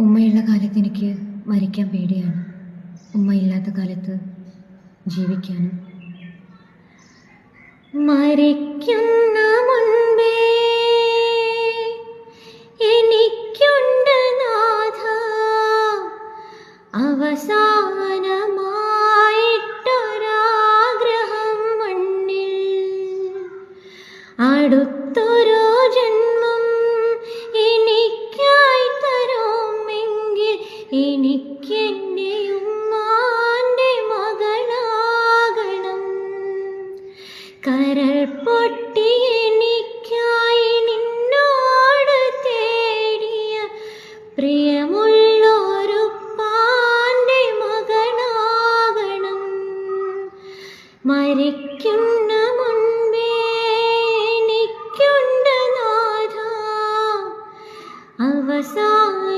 ഉമ്മയുള്ള കാലത്ത് എനിക്ക് മരിക്കാൻ പേടിയാണ്. ഉമ്മയില്ലാത്ത കാലത്ത് ജീവിക്കാനും. മരിക്കുന്ന മുൻപേ. എനിക്കുണ്ട് നാഥ. അവസാനമായിട്ടൊരാഗ്രഹം മണ്ണിൽ. അടുത്തൊരു ജന്മം എനിക്കെന്റെ ഉമ്മാന്റെ മകളാകണം. കരൾ പൊട്ടി എനിക്കായി നിന്നോട് തേടിയ പ്രിയമുള്ളൊരു പാന്റെ മകളാകണം. മരിക്കുന്ന മുൻപേ എനിക്കുണ്ട് നാഥ. അവസാന